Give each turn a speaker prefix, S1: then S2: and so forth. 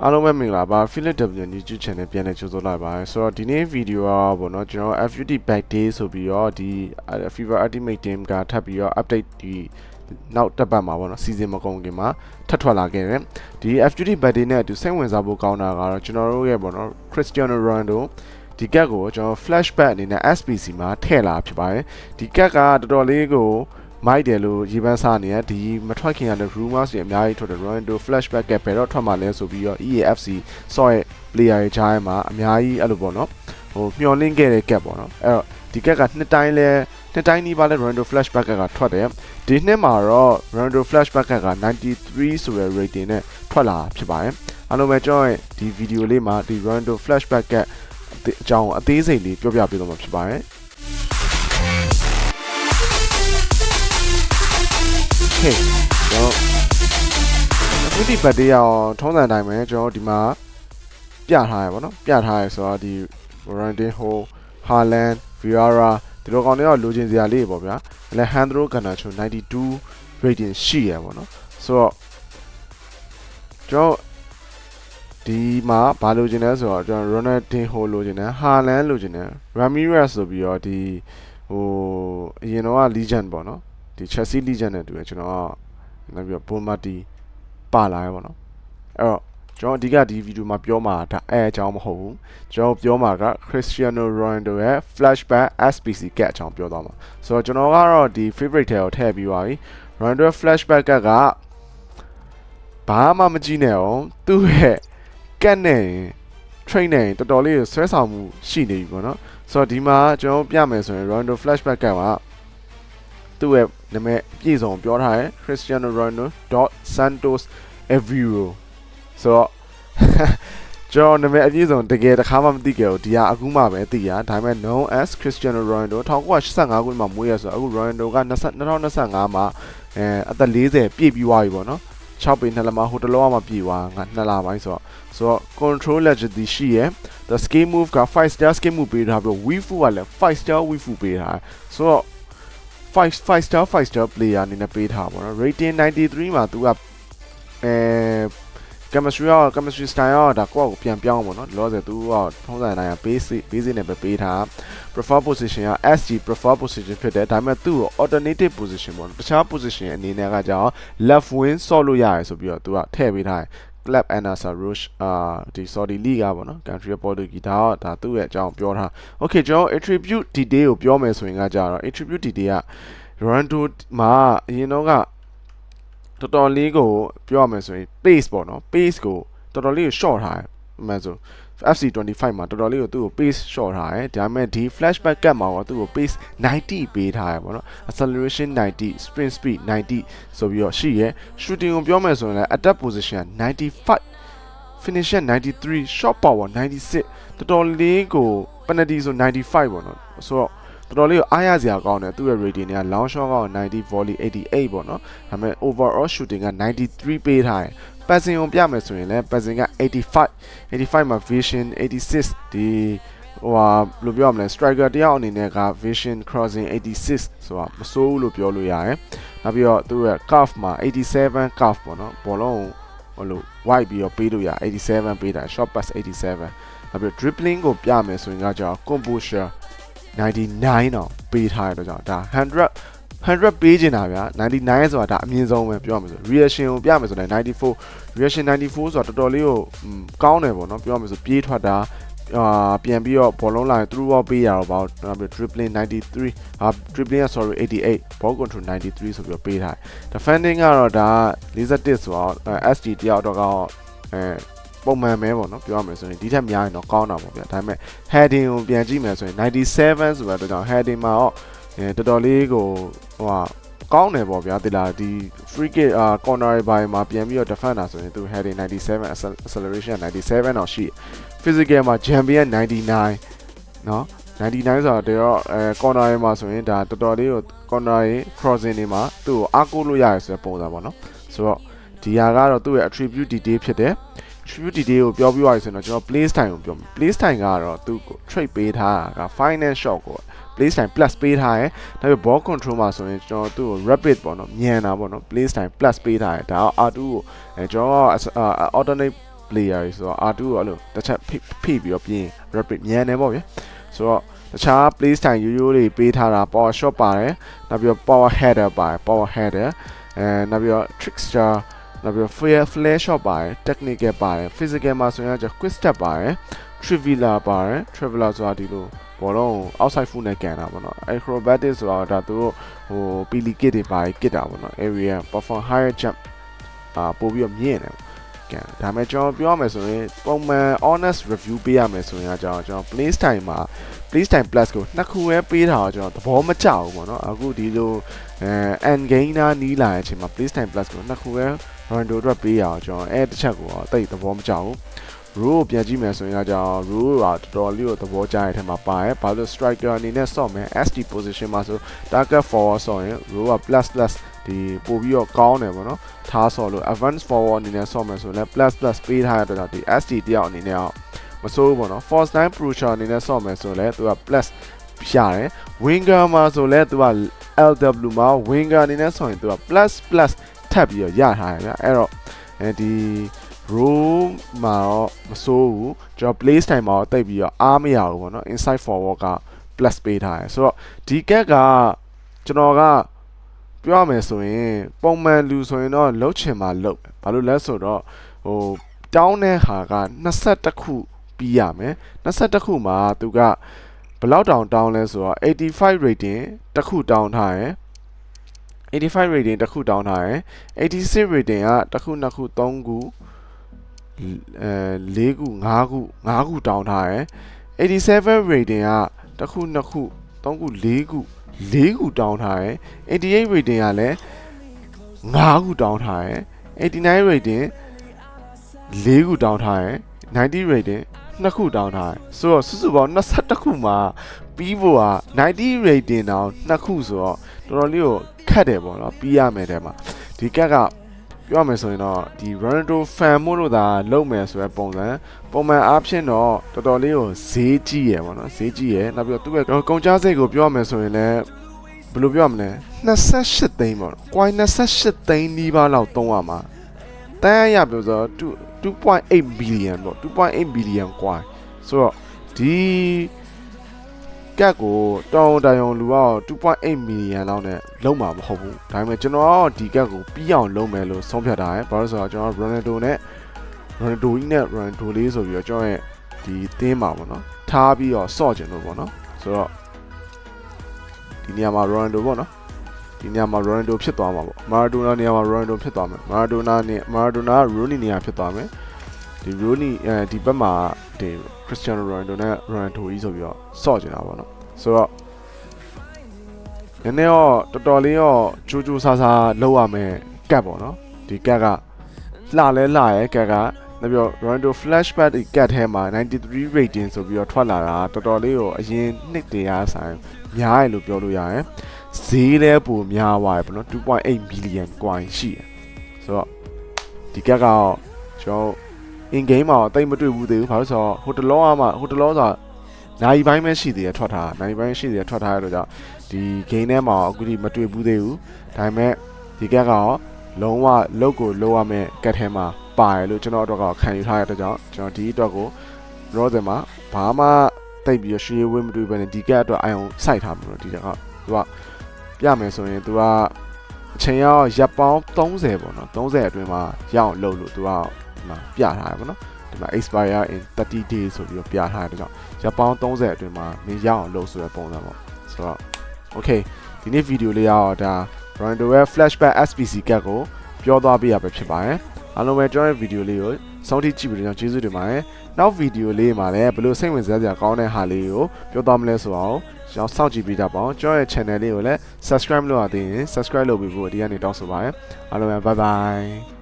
S1: အားလုံးပဲမင်္ဂလာပါ Philip W YouTube Channel ပြန်လည်ကြိုဆိုလိုက်ပါတယ်ဆိုတော့ဒီနေ့ဗီဒီယိုကပေါ့နော်ကျွန်တော် FUT Back Day ဆိုပြီးတော့ဒီ Fever Ultimate Team ကထပ်ပြီးတော့ update ဒီနောက်တစ်ပတ်မှာပေါ့နော် season မကုန်ခင်မှာထပ်ထွက်လာခဲ့တယ်ဒီ FUT Back Day နဲ့အတူစိတ်ဝင်စားဖို့ကောင်းတာကတော့ကျွန်တော်တို့ရဲ့ပေါ့နော် Cristiano Ronaldo ဒီကက်ကိုကျွန်တော် flashback အနေနဲ့ SPC မှာထည့်လာဖြစ်ပါတယ်ဒီကက်ကတော်တော်လေးကို မိုက်တယ်လို့ရေပန်းစားနေရဒီမထွက်ခင်ကလည်း rumors တွေအများကြီးထွက်တယ် Ronaldo flashback ကဘယ်တော့ထွက်မှာလဲဆိုပြီးတော့ EAFC ဆော့ရဲ့ player တွေကြားထဲမှာအများကြီးအဲ့လိုပေါ့နော်ဟိုမျှော်လင့်ခဲ့တဲ့ကက်ပေါ့နော်အဲ့တော့ဒီကက်ကနှစ်တိုင်းလဲနှစ်တိုင်းနီးပါးလဲ Ronaldo flashback ကထွက်တယ်ဒီနှစ်မှာတော့ Ronaldo flashback က93ဆိုတဲ့ rating နဲ့ထွက်လာဖြစ်ပါတယ်အားလုံးပဲကျွန်တော်ရဲ့ဒီဗီဒီယိုလေးမှာဒီ Ronaldo flashback ကအကြောင်းအသေးစိတ်လေးပြောပြပေးတော့မှာဖြစ်ပါတယ် Okay ကျွန်တော်အခုဒီဘတ်တေးအောင်ထုံးစံတိုင်းပဲကျွန်တော်ဒီမှာပြထားရပါတော့ပြထားရဆိုတော့ဒီ Ronaldinho Haaland Vieira ဒီလိုကောင်တွေကလိုချင်စရာလေးပေါ့ဗျာ Alejandro Garnacho 92 rating ရှိရပါတော့ဆိုတော့ကျွန်တော်ဒီမှာဘာလိုချင်လဲဆိုတော့ကျွန်တော် Ronaldinho လိုချင်တယ် Haaland လိုချင်တယ် Ramirez ဆိုပြီးတော့ဒီဟိုအရင်တော့ legend ပေါ့နော် ဒီ Chelsea legend နဲ့တူတယ်ကျွန်တော်နောက်ပြီးတော့ Bonmati ပါလာရပါတော့အဲ့တော့ကျွန်တော်အဓိကဒီဗီဒီယိုမှာပြောမှာဒါအဲအကြောင်းမဟုတ်ဘူးကျွန်တော်ပြောမှာက Cristiano Ronaldo ရဲ့ flashback SPC ကတ်အကြောင်းပြောသွားမှာဆိုတော့ကျွန်တော်ကတော့ဒီ favorite ထဲကိုထည့်ပြီးပါပြီ Ronaldo flashback ကကဘာမှမကြည့်နဲ့အောင်သူ့ရဲ့ကတ်နဲ့ train နဲ့တော်တော်လေးဆွဲဆောင်မှုရှိနေပြီပေါ့နော်ဆိုတော့ဒီမှာကျွန်တော်ပြမယ်ဆိုရင် Ronaldo flashback ကပါသူ့ရဲ့ နာမည်အပြည့်စုံပြောထားတယ် Cristiano Ronaldo Santos Aveiro ဆိုတော့ကျွန်တော်နာမည်အပြည့်စုံတကယ်တစ်ခါမှမသိခဲ့ဘူးဒီဟာအခုမှပဲသိရဒါပေမဲ့ known as Cristiano Ronaldo 1985ခုနှစ်မှာမွေးရဆိုတော့အခု Ronaldo က2025မှာအဲအသက်40ပြည့်ပြီးသွားပြီပေါ့နော်6ပေနှစ်လမှာဟိုတလောကမှပြည့်သွားငါနှစ်လပိုင်းဆိုတော့ဆိုတော့ control legend ရှိရယ် the skill move က5 star skill move ပေးထားပြီး wifu ကလည်း5 star wifu ပေးထားဆိုတော့ 5 5 star 5 star player အနေနဲ့ပေးထားပါတော့ rating 93မှာသူကအဲ chemistry ရော chemistry style ရောဒါကိုယ့်ကိုပြန်ပြောင်းပါတော့လောဆယ်သူကထုံးစံတိုင်းက basic basic နဲ့ပဲပေးထား prefer position က SG prefer position ဖြစ်တယ်ဒါပေမဲ့သူ့ကို alternative position ပေါ့နော်တခြား position အနေနဲ့ကကြောင် left wing ဆော့လို့ရတယ်ဆိုပြီးတော့သူကထည့်ပေးထားတယ် Club Anasa Rush အာဒီ Saudi League ကပေါ့နော် Country Portuguese ဒါကဒါသူ့ရဲ့အကြောင်းပြောထား Okay ကျွန်တော် attribute detail ကိုပြောမယ်ဆိုရင်ကကြတော့ attribute detail က Ronaldo မှာအရင်တော့ကတော်တော်လေးကိုပြောရမယ်ဆိုရင် pace ပေါ့နော် pace ကိုတော်တော်လေးကို short ထားတယ် အမှန်ဆို FC25 မှာတော်တော်လေးကိုသူ့ကို pace short ထားတယ်ဒါပေမဲ့ဒီ flashback ကတ်မှာတော့သူ့ကို pace 90ပေးထားရပေါ့နော် acceleration 90 sprint speed 90ဆိုပြီးတော့ရှိရယ် shooting ကိုပြောမယ်ဆိုရင်လည်း attack position 95 finish 93 shot power 96တော်တော်လေးကို penalty ဆို95ပေါ့နော်ဆိုတော့တော်တော်လေးကိုအားရစရာကောင်းတယ်သူ့ရဲ့ rating က long shot က90 volley 88ပေါ့နော်ဒါပေမဲ့ overall shooting က93ပေးထားတယ် passing ကိုပြမယ်ဆိုရင်လည်း passing က85 85မှာ vision 86ဒီဟိုဟာဘယ်လိုပြောရမလဲ striker တယောက်အနေနဲ့က vision crossing 86ဆိုတာမစိုးဘူးလို့ပြောလို့ရတယ်နောက်ပြီးတော့သူ့ရဲ့ curve မှာ87 curve ပေါ့နော်ဘောလုံးဟိုလို wide ပြီးတော့ပေးလို့ရ87ပေးတာ short pass 87နောက်ပြီး dribbling ကိုပြမယ်ဆိုရင်ကကြောင် composure 99တော့ပေးထားရတော့ကြောင်ဒါ100 100ပေးချင်တာဗျာ99ဆိုတာဒါအမြင့်ဆုံးပဲပြောရမှာဆို reaction ကိုပြမယ်ဆိုရင်94 reaction 94ဆိုတာတော်တော်လေးကိုကောင်းတယ်ပေါ့နော်ပြောရမှာဆိုပြေးထွက်တာအာပြန်ပြီးတော့ဘောလုံးလာရင် through ball ပေးရတော့ပေါ့နောက်ပြီး dribbling 93ဟာ dribbling က sorry 88 ball control 93ဆိုပြီးတော့ပေးထားတယ် defending ကတော့ဒါ41ဆိုတော့ SG တယောက်တော့ကောအဲပုံမှန်ပဲပေါ့နော်ပြောရမယ်ဆိုရင်ဒီထက်များရင်တော့ကောင်းတာပေါ့ဗျာဒါပေမဲ့ heading ကိုပြန်ကြည့်မယ်ဆိုရင်97ဆိုတော့ကြောင့် heading မှာတော့ အဲတော်တော်လေးကိုဟိုဟာကောင်းတယ်ပေါ့ဗျာဒီလားဒီ free kick အာ corner တွေပိုင်းမှာပြန်ပြီးတော့ defend တာဆိုရင်သူ heading 97 acceleration 97တော့ရှိ physical မှာ champion 99เนาะ99ဆိုတော့အဲ corner တွေမှာဆိုရင်ဒါတော်တော်လေးကို corner တွေ crossing တွေမှာသူ့ကိုအားကိုးလို့ရတယ်ဆိုတဲ့ပုံစံပေါ့နော်ဆိုတော့ဒီဟာကတော့သူ့ရဲ့ attribute detail ဖြစ်တယ် attribute detail ကိုပြောပြရရင်ဆိုတော့ကျွန်တော် play style ကိုပြောမယ် play style ကတော့သူ့ကို trade ပေးထားတာက finance shot ကို play style plus ပေးထားရယ်ဒါပေမဲ့ ball control မှာဆိုရင်ကျွန်တော်သူ့ကို rapid ပေါ့နော်မြန်တာပေါ့နော် play style plus ပေးထားရယ်ဒါက R2 ကိုအဲကျွန်တော်က alternate player တွေဆိုတော့ R2 ကိုအဲ့လိုတစ်ချက်ဖိဖိပြီးတော့ပြင် rapid မြန်နေပေါ့ဗျာဆိုတော့တခြား play style ရိုးရိုးတွေပေးထားတာ power shot ပါတယ်နောက်ပြီးတော့ power header ပါတယ် power header အဲနောက်ပြီးတော့ trickster နောက်ပြီးတော့ flare flare shot ပါတယ် technical ပါတယ် physical မှာဆိုရင်ကျ quick step ပါတယ် traveler ပါတယ် traveler ဆိုတာဒီလိုဘောလုံးကို outside foot နဲ့ကန်တာပေါ့နော် acrobatic ဆိုတော့ဒါသူတို့ဟို pili kit တွေပါတယ် kit တာပေါ့နော် area perform higher jump အာပို့ပြီးတော့မြင့်တယ် ကန်ဒါပေမဲ့ကျွန်တော်ပြောရမယ်ဆိုရင်ပုံမှန် honest review ပေးရမယ်ဆိုရင်အကြောင်းကျွန်တော် play style မှာ play style plus ကိုနှစ်ခုပဲပေးတာတော့ကျွန်တော်သဘောမကျဘူးပေါ့နော်အခုဒီလိုအဲ end game နာနီးလာတဲ့အချိန်မှာ play style plus ကိုနှစ်ခုပဲ Rondo အတွက်ပေးရအောင်ကျွန်တော်အဲတစ်ချက်ကိုတော့တိတ်သဘောမကျဘူး rule ကိုပြန်ကြည့်မယ်ဆိုရင်အကြောင်း rule ကတော်တော်လေးကိုသဘောကျတဲ့အထက်မှာပါတယ်ဘာလို့ striker အနေနဲ့ဆော့မယ် SD position မှာဆို target forward ဆော့ရင် rule က plus plus ဒီပို့ပြီးတော့ကောင်းတယ်ပေါ့နော်ထားဆော့လို့ advance forward အနေနဲ့ဆော့မယ်ဆိုရင်လည်း plus plus ပေးထားတဲ့အတွက်ဒီ SD တယောက်အနေနဲ့အောင်မစိုးဘူးပေါ့နော် force line pressure အနေနဲ့ဆော့မယ်ဆိုရင်လည်းသူက plus ရတယ် winger မှာဆိုလည်းသူက LW မှာ winger အနေနဲ့ဆော့ရင်သူက plus plus ထပ်ပြီးတော့ရထားတယ်ဗျအဲ့တော့အဲဒီ room မှာတော့မစိုးဘူးကျွန်တော် play style မှာတော့တိတ်ပြီးတော့အားမရဘူးပေါ့နော် inside forward က plus ပေးထားတယ်ဆိုတော့ဒီ cat ကကျွန်တော်က ပြောရမယ်ဆိုရင်ပုံမှန်လူဆိုရင်တော့လှုပ်ချင်မှလှုပ်ဘာလို့လဲဆိုတော့ဟိုတောင်းတဲ့ဟာက21ခုပြီးရမယ်21ခုမှာသူကဘယ်လောက်တောင်တောင်းလဲဆိုတော့85 rating တစ်ခုတောင်းထားရယ်85 rating တစ်ခုတောင်းထားရယ်86 rating ကတစ်ခုနှစ်ခုသုံးခုအဲ၄ခု၅ခု၅ခုတောင်းထားရယ်87 rating ကတစ်ခုနှစ်ခု သုံးခု၄ခု၄ခုတောင်းထားရယ်88 rating ကလည်း၅ခုတောင်းထားရယ်89 rating ၄ခုတောင်းထားရယ်90 rating နှစ်ခုတောင်းထားတယ်ဆိုတော့စုစုပေါင်း22ခုမှာပြီးဖို့က90 rating တောင်နှစ်ခုဆိုတော့တော်တော်လေးကိုခတ်တယ်ပေါ့နော်ပြီးရမယ်တဲ့မှာဒီကက်က ပြောရမယ်ဆိုရင်တော့ဒီ Ronaldo fan မို့လို့သာလုပ်မယ်ဆိုတဲ့ပုံစံပုံမှန်အားဖြင့်တော့တော်တော်လေးကိုဈေးကြီးရယ်ပေါ့နော်ဈေးကြီးရယ်နောက်ပြီးတော့သူ့ရဲ့ကုန်ကြစိတ်ကိုပြောရမယ်ဆိုရင်လည်းဘယ်လိုပြောရမလဲ28သိန်းပေါ့ကွိုင်း28သိန်းနီးပါးလောက်သုံးရမှာတန်းရပြောဆိုတော့2.8 billion ပေါ့2.8 billion ကွာဆိုတော့ဒီ ကတ်ကိုတောင်းတိုင်အောင်လူက2.8 million လောက်နဲ့လုံးမှာမဟုတ်ဘူးဒါပေမဲ့ကျွန်တော်ကဒီကတ်ကိုပြီးအောင်လုံးမယ်လို့ဆုံးဖြတ်ထားတယ်ဘာလို့ဆိုတော့ကျွန်တော် Ronaldo နဲ့ Ronaldo ကြီးနဲ့ Ronaldo လေးဆိုပြီးတော့ကျွန်တော်ရဲ့ဒီတင်းမှာပေါ့နော်ထားပြီးတော့စော့ကျင်လို့ပေါ့နော်ဆိုတော့ဒီနေရာမှာ Ronaldo ပေါ့နော်ဒီနေရာမှာ Ronaldo ဖြစ်သွားမှာပေါ့ Maradona နေရာမှာ Ronaldo ဖြစ်သွားမယ် Maradona နဲ့ Maradona က Rooney နေရာဖြစ်သွားမယ် ဒီ Rooney အဲဒီဘက်မှာဒီ Cristiano Ronaldo နဲ့ Ronaldo ကြီးဆိုပြီးတော့စော့ကျင်တာပေါ့နော်ဆိုတော့နည်းနည်းတော့တော်တော်လေးတော့ကြိုးကြိုးဆာဆာလောက်ရမယ်ကတ်ပေါ့နော်ဒီကတ်ကလှလဲလှရဲကတ်ကနောက်ပြီးတော့ Ronaldo flashback ဒီကတ်ထဲမှာ93 rating ဆိုပြီးတော့ထွက်လာတာတော်တော်လေးကိုအရင်နှစ်တည်းအားဆိုင်များရလို့ပြောလို့ရတယ်ဈေးလဲပိုများသွားတယ်ပေါ့နော်2.8 billion coin ရှိတယ်ဆိုတော့ဒီကတ်ကတော့ကျွန်တော် in game မှာတိတ်မတွေ့ဘူးသေးဘူးဘာလို့ဆိုတော့ဟိုတလောကမှဟိုတလောဆိုနိုင်ပိုင်းပဲရှိသေးတယ်ထွက်ထားနိုင်ပိုင်းရှိသေးတယ်ထွက်ထားရတော့ကြောင့်ဒီ game ထဲမှာအခုဒီမတွေ့ဘူးသေးဘူးဒါပေမဲ့ဒီကတ်ကတော့လုံးဝလုတ်ကိုလုံးဝမဲ့ကတ်ထဲမှာပါတယ်လို့ကျွန်တော်အတွက်ကတော့ခံယူထားရတဲ့ကြောင့်ကျွန်တော်ဒီအတွက်ကို row တယ်မှာဘာမှတိတ်ပြီးရွှေဝင်းမတွေ့ဘဲနဲ့ဒီကတ်အတွက်အိုင်အောင်စိုက်ထားမှာလို့ဒီကကသူကပြမယ်ဆိုရင်သူကအချိန်ရောက်ရပ်ပေါင်း30ပေါ့နော်30အတွင်းမှာရအောင်လုပ်လို့သူက ဒီမှာပြထားရပါတော့ဒီမှာ expire in 30 days ဆိုပြီးတော့ပြထားတဲ့ကြောင့်ရပ်ပေါင်း30အတွင်းမှာမင်းရအောင်လုပ်ဆိုတဲ့ပုံစံပေါ့ဆိုတော့ okay ဒီနေ့ဗီဒီယိုလေးကတော့ဒါ Rondo ရဲ့ flashback SPC ကတ်ကိုပြောသွားပေးရပဲဖြစ်ပါတယ်အားလုံးပဲကျွန်တော်ရဲ့ဗီဒီယိုလေးကိုစောင့်ကြည့်ကြည့်ပြီးတော့ကျေးဇူးတင်ပါတယ်နောက်ဗီဒီယိုလေးမှာလည်းဘယ်လိုစိတ်ဝင်စားစရာကောင်းတဲ့ဟာလေးကိုပြောသွားမလဲဆိုအောင်ကျွန်တော်စောင့်ကြည့်ပေးကြပါအောင်ကျွန်တော်ရဲ့ channel လေးကိုလည်း subscribe လုပ်ရသေးရင် subscribe လုပ်ပြီးဖို့ဒီကနေတောင်းဆိုပါတယ်အားလုံးပဲ bye bye